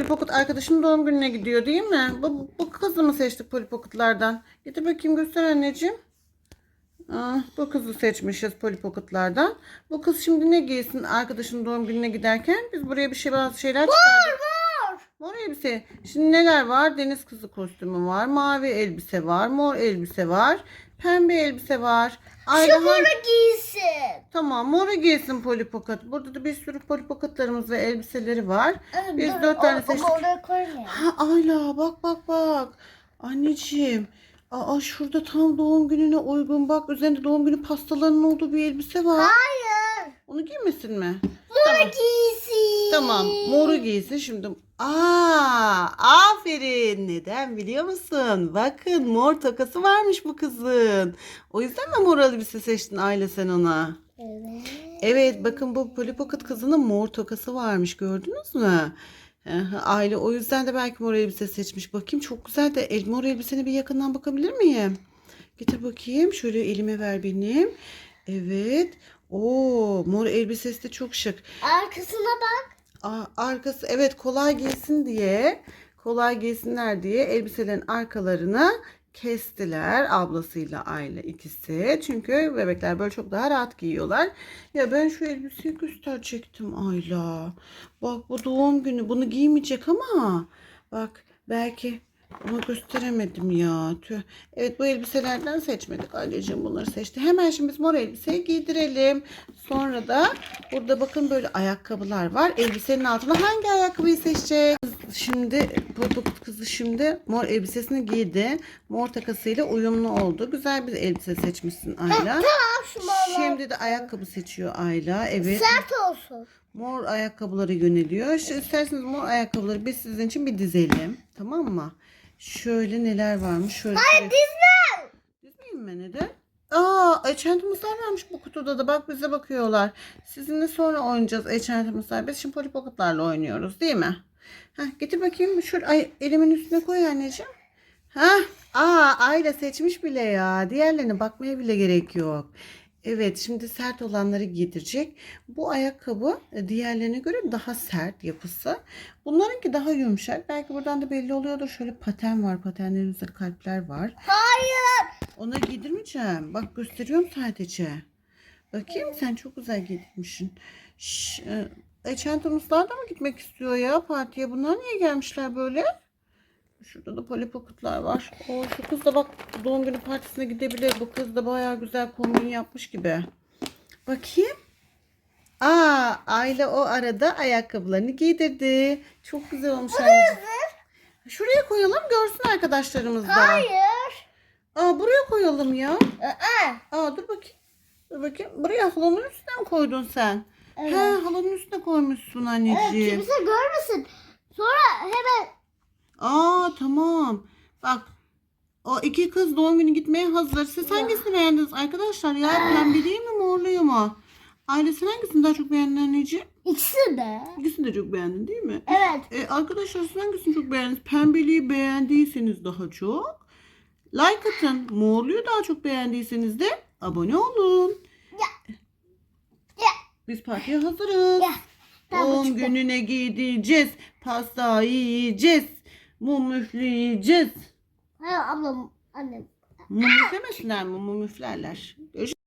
Polly Pocket arkadaşının doğum gününe gidiyor değil mi? Bu, bu kızı mı seçtik Polly Pocket'lardan? Getir bakayım göster anneciğim. Aa, bu kızı seçmişiz Polly Pocket'lardan. Bu kız şimdi ne giysin arkadaşının doğum gününe giderken? Biz buraya bir şey bazı şeyler çıkardık. Mor elbise. Şimdi neler var? Deniz kızı kostümü var. Mavi elbise var. Mor elbise var. Pembe elbise var. Ayda hangi- giysin. Tamam moru giysin Polly Pocket. Burada da bir sürü Polly Pocket'larımız ve elbiseleri var. Evet, Biz dur, dört tane seçtik. Oraya koymayalım. Ha Ayla bak bak bak. Anneciğim. Aa şurada tam doğum gününe uygun bak üzerinde doğum günü pastalarının olduğu bir elbise var. Hayır. Onu giymesin mi? Mora giysin. Tamam moru giysin şimdi. Aa aferin. Neden biliyor musun? Bakın mor tokası varmış bu kızın. O yüzden mi mor elbise seçtin Ayla sen ona? Evet. Evet bakın bu Polly Pocket kızının mor tokası varmış gördünüz mü? Aile o yüzden de belki mor elbise seçmiş. Bakayım çok güzel de el, mor elbisene bir yakından bakabilir miyim? Getir bakayım. Şöyle elime ver benim. Evet. Oo, mor elbisesi de çok şık. Arkasına bak. Aa, arkası evet kolay giysin diye kolay giysinler diye elbiselerin arkalarını kestiler ablasıyla aile ikisi. Çünkü bebekler böyle çok daha rahat giyiyorlar. Ya ben şu elbiseyi gösterecektim Ayla. Bak bu doğum günü bunu giymeyecek ama bak belki ama gösteremedim ya. Tüh. Evet bu elbiselerden seçmedik. Aileciğim bunları seçti. Hemen şimdi biz mor elbiseyi giydirelim. Sonra da burada bakın böyle ayakkabılar var. Elbisenin altına hangi ayakkabıyı seçecek? Şimdi bu, bu kızı şimdi mor elbisesini giydi. Mor takasıyla uyumlu oldu. Güzel bir elbise seçmişsin Ayla. Şimdi de ayakkabı seçiyor Ayla. Evet. Sert olsun. Mor ayakkabıları yöneliyor. İsterseniz mor ayakkabıları biz sizin için bir dizelim. Tamam mı? Şöyle neler varmış. Şöyle Hayır Dizme. Dizmeyeyim mi neden? Aa, eçentimizler varmış bu kutuda da. Bak bize bakıyorlar. Sizinle sonra oynayacağız eçentimizler. Biz şimdi Polly Pocket'larla oynuyoruz değil mi? Heh, getir bakayım. Şöyle ay, elimin üstüne koy anneciğim. Heh. Aa, Ayla seçmiş bile ya. Diğerlerine bakmaya bile gerek yok. Evet, şimdi sert olanları giydirecek. Bu ayakkabı e, diğerlerine göre daha sert yapısı. Bunlarınki daha yumuşak. Belki buradan da belli oluyordur. Şöyle paten var. Patenlerin üzerinde kalpler var. Hayır. Ona giydirmeyeceğim. Bak gösteriyorum sadece. Bakayım sen çok güzel giydirmişsin. Şş, e, e, da mı gitmek istiyor ya partiye? Bunlar niye gelmişler böyle? Şurada da Polly Pocket'lar var. O şu kız da bak doğum günü partisine gidebilir. Bu kız da bayağı güzel kombin yapmış gibi. Bakayım. Aa, Ayla o arada ayakkabılarını giydirdi. Çok güzel olmuş anneciğim. Şuraya koyalım görsün arkadaşlarımız da. Hayır. Aa buraya koyalım ya. Aa. Aa dur bakayım. Dur bakayım. Buraya halının üstüne mi koydun sen? Evet. He halının üstüne koymuşsun Evet, anneciğim. kimse görmesin. Sonra hemen Aa tamam. Bak o iki kız doğum günü gitmeye hazır. Siz hangisini beğendiniz arkadaşlar ya? Pembe değil mi morluyor mu? Ailesi hangisini daha çok beğendin anneciğim? ikisi de. İkisini de çok beğendin değil mi? Evet. E, arkadaşlar siz hangisini çok beğendiniz? Pembeliği beğendiyseniz daha çok. Like atın. Morluyu daha çok beğendiyseniz de abone olun. Ya. Ya. Biz partiye hazırız. Ya. Doğum gününe gideceğiz. Pasta yiyeceğiz. Mum üfleyeceğiz. Hayır ablam annem. Mum üflemesinler mi? Mum üflerler. Görüşürüz.